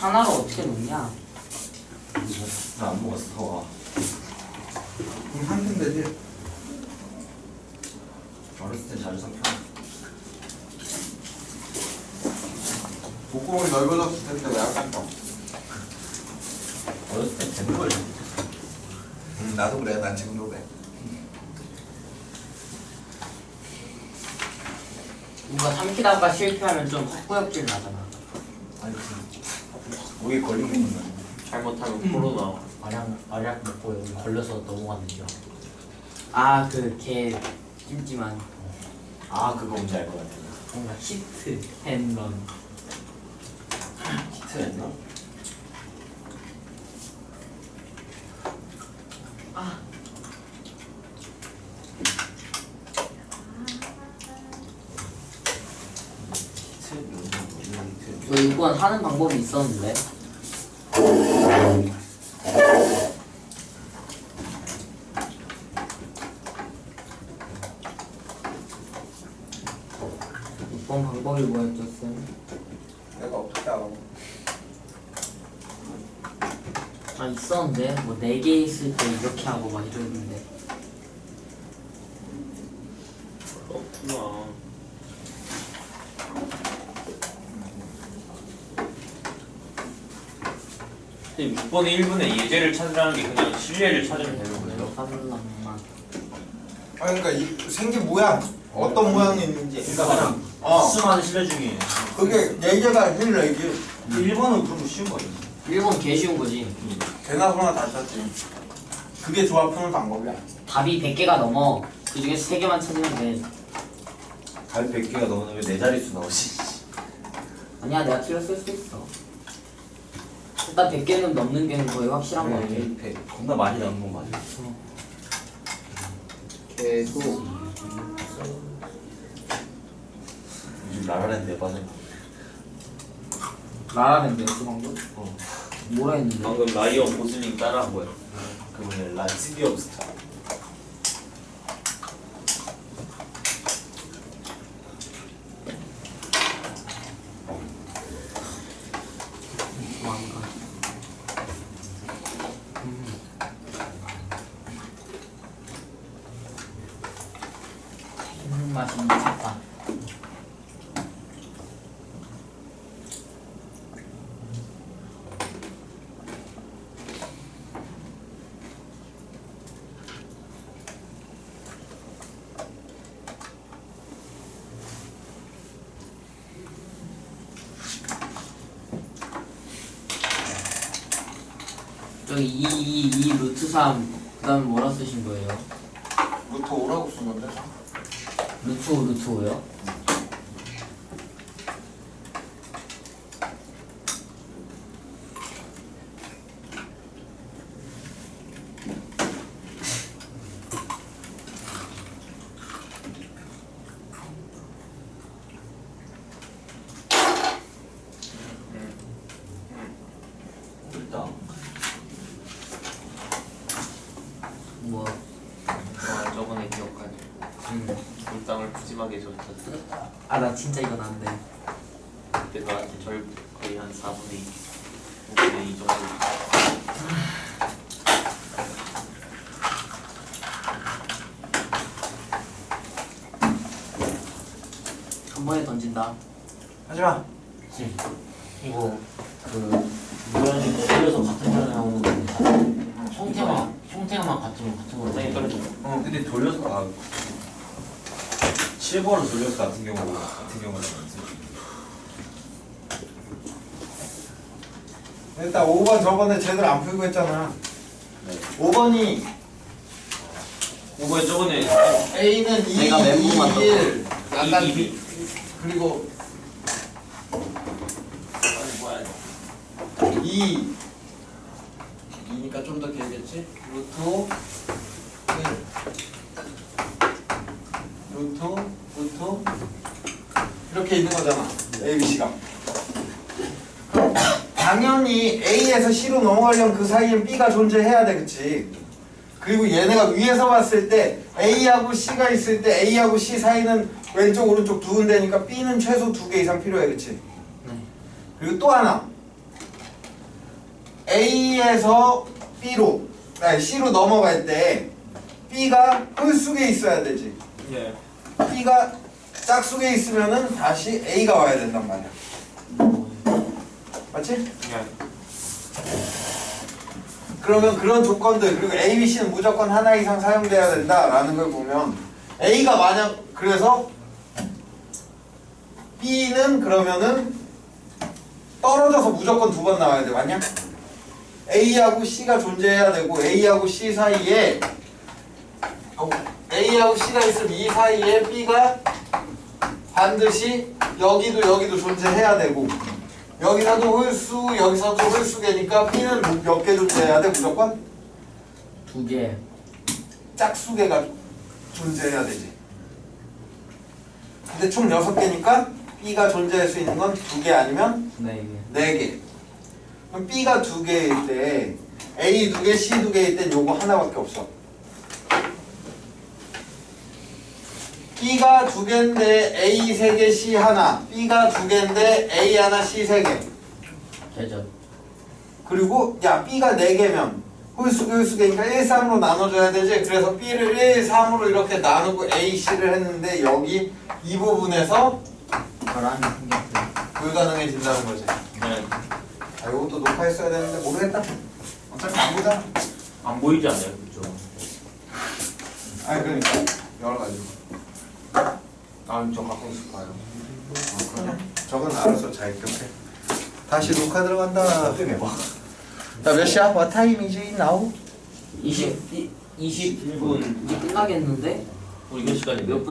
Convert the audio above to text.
하나를 어떻게 놓냐? 나안 먹었어 와. 그럼 한팀 되지? 어렸을 때 자주 섞여 목구멍이 넓어졌을 텐데 왜 아깝다. 어렸을 때 되는 걸. 음, 나도 그래. 난 지금도 그래. 뭔가 삼키다가 실패하면 좀 헛구역질 나잖아. 아니 그 목에 걸린 게 있나 잘못하면 코로나 알약 알약 먹고 여기 걸려서 넘어갔는데요. 아, 그 개 찜찜한 아 그거 뭔지 알 것 같아 뭔가 히트 앤런. 히트였나? 아, 히트 뭐지 히트 저 이건 하는 방법이 있었는데. 이번 방법이 뭐였죠, 쌤? 내가 어떻게 알아? 아 있었는데? 뭐 네 개 있을 때 이렇게 하고 막 이러는데. 그렇구나. 근데 6번에 1분에 예제를 찾으라는 게 그냥 실례를 찾으면 되는 거예요? 화들랑만 아 그러니까 이 생긴 모양 어떤 모양이 있는지. 그러니까 그냥 어. 수많은 실내 중에. 그게 얘기가 힐러 이게 1번은 그런 거 쉬운 거 아니야? 일본 개 쉬운 거지. 개나 소나 다 쳤지. 그게 조합 푸는 방법이야. 답이 100개가 넘어. 그 중에 3개만 찾으면 돼. 답이 100개가 넘으면 왜네 자릿수 나오지? 아니야 내가 틀렸을 수 있어. 일단 100개는 넘는 게 거의 확실한 거 같아 네, 100 겁나 많이 나오는 건 맞아. 계속 라라랜드에 빠져 라라랜드 그 방금? 어. 뭐라 했는데? 방금 라이언 고슬링 따라한 거야 그 뭐냐 라츠기 오브 스타 뭔가 음. 맛이 저기 2, 2, 2 루트 3 그 다음 뭐라 쓰신 거예요? 루트 오라고 쓴 건데 루트 5 루트 5요? 일단 뭐 아 저번에 기억하지 음. 물땅을 푸짐하게 줬다 아나 진짜 이건 안돼 그때 너한테 절 거의 한 4분의 2 5분의 2 정도. 한 번에 던진다. 하지마. 씨, 이거 그 모양이 걸려서 같은 편에 나오는 건데 형태만 형태만 같으면 같은 걸로 땅이 떨어져 어 근데 돌려서 아 7번은 돌려서 같은 경우 같은 경우는 일단 5번 저번에 제대로 안 풀고 했잖아. 네. 5번이 5번에 저번에 A는 2, 내가 멘붕 2, 왔던 1 약간 2, 2, 비- 그리고 아니 뭐야 2 2니까 좀 더 길겠지? 루트 1 루트 루트 이렇게 있는 거잖아 A, B, C가 당연히 A에서 C로 넘어가려면 그 사이엔 B가 존재해야 돼 그치? 그리고 얘네가 위에서 봤을 때 A하고 C가 있을 때 A하고 C 사이는 왼쪽 오른쪽 두 군데니까 B는 최소 두 개 이상 필요해 그치? 네. 그리고 또 하나 A에서 B로 아니 C로 넘어갈 때 B가 홀수에 있어야 되지. 네. B가 짝수에 있으면은 다시 A가 와야 된단 말이야. 맞지? 네. 그러면 그런 조건들 그리고 A, B, C는 무조건 하나 이상 사용돼야 된다라는 걸 보면 A가 만약 그래서 B는 그러면은 떨어져서 무조건 두 번 나와야 돼 맞냐? A하고 C가 존재해야 되고 A하고 C 사이에 어, A하고 C가 있으면 이 사이에 B가 반드시 여기도 여기도 존재해야 되고 여기서도 홀수 여기서도 홀수개니까 B는 몇 개 존재해야 돼 무조건? 두 개. 짝수개가 존재해야 되지 근데 총 6개니까 B가 존재할 수 있는 건 두 개 아니면 네 개. 네 개. 그럼 B가 두 개일 때 A 두 개, C 두 개일 땐 요거 하나밖에 없어. B가 두 개인데 A 세 개, C 하나. B가 두 개인데 A 하나, C 세 개. 대접. 그리고 야 B가 네 개면 홀수개 홀수개니까 1, 3으로 나눠줘야 되지. 그래서 B를 1, 3으로 이렇게 나누고 A, C를 했는데 여기 이 부분에서 결함이 생겼어요. 불가능해진다는 거지. 네. 아 이것도 녹화했어야 되는데 모르겠다. 어차피 안 보잖아. 안 보이지 않아요, 그죠? 아니 그러니까 여러 가지. 아저 갖고 있을 거예요. 아, 그래? 저건 알아서 잘 기억해. 다시 녹화 들어간다. 자몇 시야? What time is it now? 20 20 10분. 이제 끝나겠는데? 우리 몇 시간인데? 몇